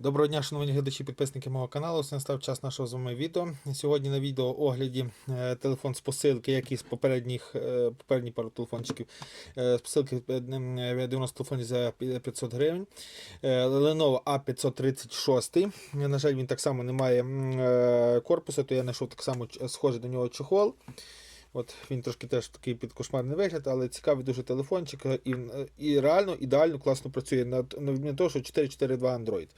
Доброго дня, шановні глядачі, підписники мого каналу. Ось настав час нашого з вами відео. Сьогодні на відео огляді е, телефон з посилки, як і з попередніх е, попередні пару телефончиків. Е, З посилки е, е, 90 телефонів за 500 гривень. Lenovo A536. На жаль, він так само не має корпусу, то я знайшов так само схожий до нього чохол. От він трошки теж такий підкошмарний вигляд, але цікавий дуже телефончик і, і реально ідеально класно працює на, відміну того, що 4.4.2 Android.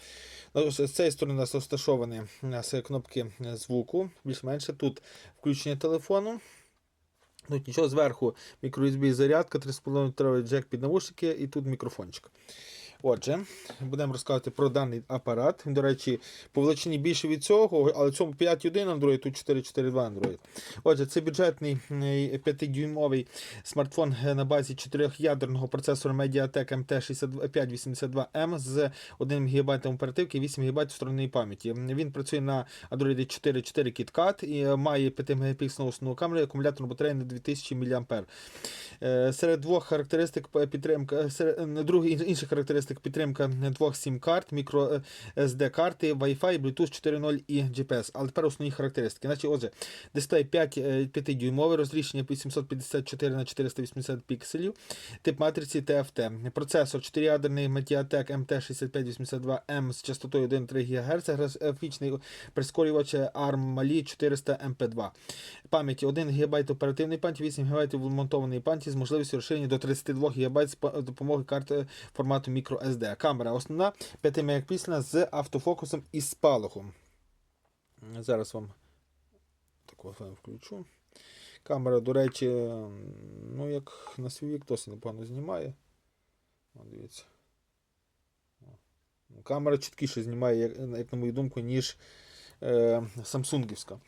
Ну, З цієї сторони у нас розташовані у нас кнопки звуку, більш-менше. Тут включення телефону. Тут нічого зверху мікро-USB зарядка, 3,5 тровий джек під навушники і тут мікрофончик. Отже, будемо розказувати про даний апарат. До речі, по величині більше від цього, але цьому 5.1 Android, тут 4.4.2 Android. Отже, це бюджетний 5-дюймовий смартфон е, на базі 4-ядерного процесора Mediatek MT6582M з 1 ГБ оперативки і 8 ГБ встроєної пам'яті. Він працює на Android 4.4 KitKat і е, має 5 мегапіксельну основну камеру, акумуляторну батарею на 2000 мАh. Е, Серед двох характеристик підтримка серед е, інших характеристик підтримка двох сім-карт, мікро е, SD карти, Wi-Fi, Bluetooth 4.0 і GPS. Але тепер основні характеристики. Значить, отже, дисплей 5, 5 дюймовий, розрішення 854 на 480 пікселів, тип матриці TFT. Процесор 4-ядерний Mediatek MT6582M з частотою 1,3 ГГц, графічний прискорювач ARM Mali 400 MP2. Пам'яті 1 ГБ оперативної пам'яті, 8 ГБ вмонтованої пам'яті з можливістю розширення до 32 ГБ з по- допомогою карти формату microSD. Камера основна 5 мегапіксельна з автофокусом і спалахом. Зараз вам таку включу. Камера, до речі, ну як на свій вік досить непогано знімає. О, дивіться. Камера чіткіше знімає, як, як на мою думку, ніж самсунгівська.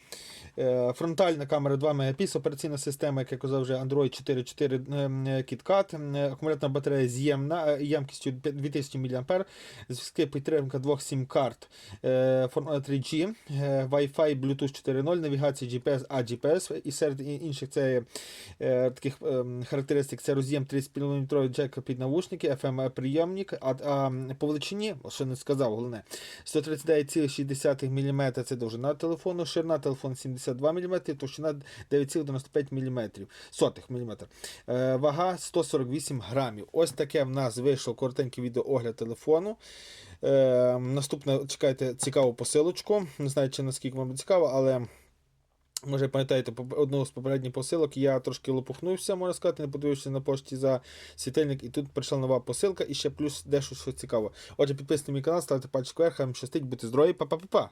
Е, фронтальна камера 2 Мп, операційна система, як я казав, вже Android 4.4 ем, KitKat, е, акумуляторна батарея з'ємна, е, ємкістю 2000 мАh, зв'язки підтримка двох сім-карт е, формат 3G, е, Wi-Fi, Bluetooth 4.0, навігація GPS, а GPS, і серед інших це е, таких ем, характеристик це роз'єм 30 мм джек під навушники, FM прийомник, а, а по величині, що не сказав, головне, 139,6 мм це довжина телефону, ширина телефону 72 мм, товщина 9,95 мм, сотих мм. Е, вага 148 грамів. Ось таке в нас вийшло коротенький відеоогляд телефону. Е, наступне, чекайте цікаву посилочку. Не знаю, чи наскільки вам цікаво, але. Може, пам'ятаєте, одну з попередніх посилок я трошки лопухнувся, можна сказати, не подивився на пошті за світильник, і тут прийшла нова посилка, і ще плюс дещо що цікаво. Отже, підписуйте мій канал, ставте пальчик вверх, вам щастить, будьте здорові, па-па-па-па!